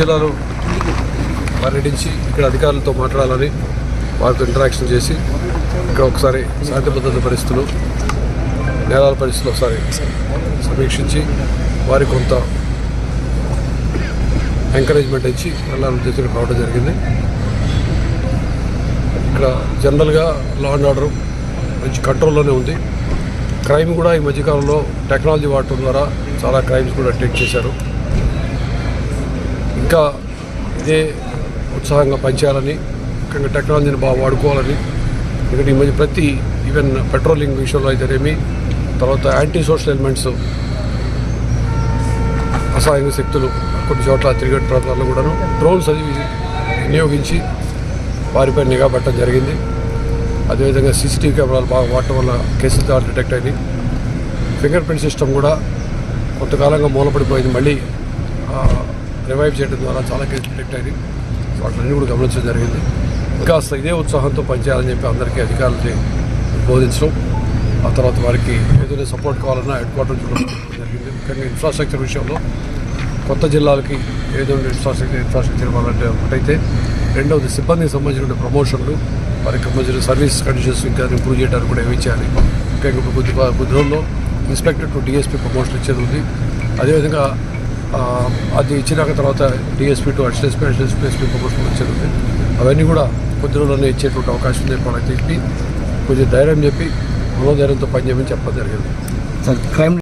జిల్లాలో పర్యటించి ఇక్కడ అధికారులతో మాట్లాడాలని వారితో ఇంటరాక్షన్ చేసి ఇక్కడ ఒకసారి శాంతి భద్రత పరిస్థితులు నేరాల పరిస్థితులు ఒకసారి సమీక్షించి వారి కొంత ఎంకరేజ్మెంట్ ఇచ్చి వెళ్ళాలని ఉద్దేశంగా రావడం జరిగింది. ఇక్కడ జనరల్గా లా అండ్ ఆర్డర్ మంచి కంట్రోల్లోనే ఉంది. క్రైమ్ కూడా ఈ మధ్యకాలంలో టెక్నాలజీ వాడటం ద్వారా చాలా క్రైమ్స్ కూడా డిటెక్ట్ చేశారు. ఇంకా ఇదే ఉత్సాహంగా పనిచేయాలని ముఖ్యంగా టెక్నాలజీని బాగా వాడుకోవాలని ఎందుకంటే ఈ మధ్య ప్రతి ఈవెన్ పెట్రోలింగ్ విషయంలో అయితేనేమి తర్వాత యాంటీ సోషల్ ఎలిమెంట్స్ అసహాయంగా శక్తులు కొన్ని చోట్ల తిరిగే ప్రాంతాల్లో కూడాను డ్రోన్స్ అది వినియోగించి వారిపై నిఘా పెట్టడం జరిగింది. అదేవిధంగా సీసీటీవీ కెమెరాలు బాగా వాడటం వల్ల కేసులు ద్వారా డిటెక్ట్ అయింది ఫింగర్ ప్రింట్ సిస్టమ్ కూడా కొంతకాలంగా మూలపడిపోయింది. మళ్ళీ రివైవ్ చేయడం ద్వారా చాలా కేసులు డిటెక్ట్ సో వాటిని కూడా గమనించడం జరిగింది. ఇంకా ఇదే ఉత్సాహంతో పనిచేయాలని చెప్పి అందరికీ అధికారులకి బోధించడం ఆ తర్వాత వారికి ఏదైనా సపోర్ట్ కావాలన్నా హెడ్ క్వార్టర్ చూడడం జరిగింది. ముఖ్యంగా ఇన్ఫ్రాస్ట్రక్చర్ విషయంలో కొత్త జిల్లాలకి ఏదైనా ఇన్ఫ్రాస్ట్రక్చర్ ఇన్ఫ్రాస్ట్రక్చర్ ఇవ్వాలంటే ఒకటైతే రెండవది సిబ్బందికి సంబంధించిన ప్రమోషన్లు వారికి సంబంధించిన సర్వీస్ కండిషన్స్ ఇంకా ఇంప్రూవ్ చేయడానికి కూడా ఏమి చేయాలి. ముఖ్యంగా ఇప్పుడు కొద్ది కొద్ది రోజుల్లో ఇన్స్పెక్టర్ టు డిఎస్పీ ప్రమోషన్ ఇచ్చేది ఉంది. అదేవిధంగా అది ఇచ్చినాక తర్వాత DSP to additional SP additional SP promotion ఇచ్చేది అవన్నీ కూడా కొద్ది రోజుల్లోనే ఇచ్చేటువంటి అవకాశం ఉంది వాళ్ళకి చెప్పి కొంచెం ధైర్యం చెప్పి మనోధైర్యంతో పనిచేయమని చెప్పడం జరిగింది. Sir crime